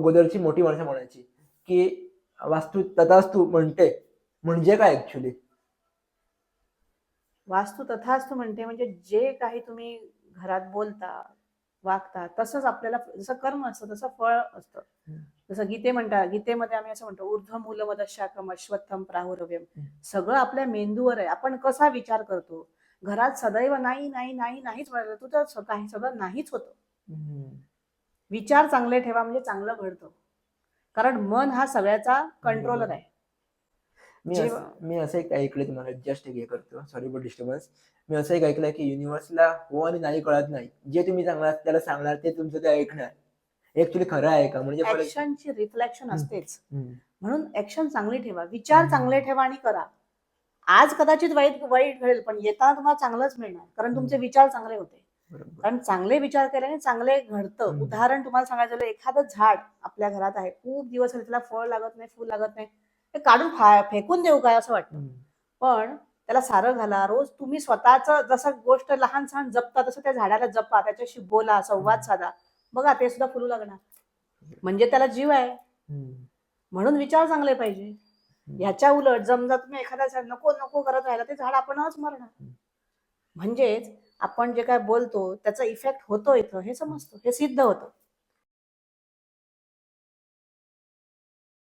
अगोदरची मोठी माणसं म्हणायची की वास्तू तथास्तू म्हणते. म्हणजे काय ऍक्च्युली वास्तू तथास्तु म्हणते म्हणजे जे काही तुम्ही घरात बोलता वागता तसंच आपल्याला जसं कर्म असतं तसं फळ असतं. जसं गीते म्हणतात गीतेमध्ये आम्ही असं म्हणतो ऊर्ध्व मूलमद शाकम अश्वत्थम प्राहुरव्यम. सगळं आपल्या मेंदूवर आहे. आपण कसा विचार करतो? घरात सदैव नाही नाही नाही नाहीच म्हणाल तू तर काही सगळं नाहीच होतं. विचार चांगले ठेवा म्हणजे चांगलं घडतं. कारण मन हा सगळ्याचा कंट्रोलर आहे. मी असं- मी असं एक ऐकलंय तुम्हाला जस्ट एक हे करतो. सॉरी फॉर डिस्टर्बन्स मी असं एक ऐकलंय की युनिव्हर्सला हो आणि नाही कळत नाही. जे तुम्ही सांगणार त्याला सांगणार ते तुमचं ते ऐकणार. ऍक्च्युली खरं आहे का? म्हणजे ऍक्शनची रिफ्लेक्शन. असतेच. म्हणून ऍक्शन चांगली ठेवा. विचार. चांगले ठेवा आणि करा. आज कदाचित वाईट वाईट घडेल पण येताना तुम्हाला चांगलंच मिळणार. कारण तुमचे. विचार चांगले होते. कारण चांगले विचार केल्याने चांगले घडतं. उदाहरण तुम्हाला सांगायचं एखादं झाड आपल्या घरात आहे खूप दिवस झाले त्याला फळ लागत नाही फूल लागत नाही ते काढून फेकून देऊ काय असं वाटतं. पण त्याला सारं घाला रोज तुम्ही स्वतःच जसं गोष्ट लहान सहान जपता तसं त्या झाडाला जपा त्याच्याशी बोला संवाद. साधा बघा ते सुद्धा फुलू लागणार म्हणजे त्याला जीव आहे. म्हणून विचार चांगले पाहिजे ह्याच्या उलट जमजा तुम्ही एखाद्या झाड नको नको करत राहिला ते झाड आपणच मरणार. म्हणजेच आपण जे काय बोलतो त्याचा इफेक्ट होतो इथं हे समजतो हे सिद्ध होतं.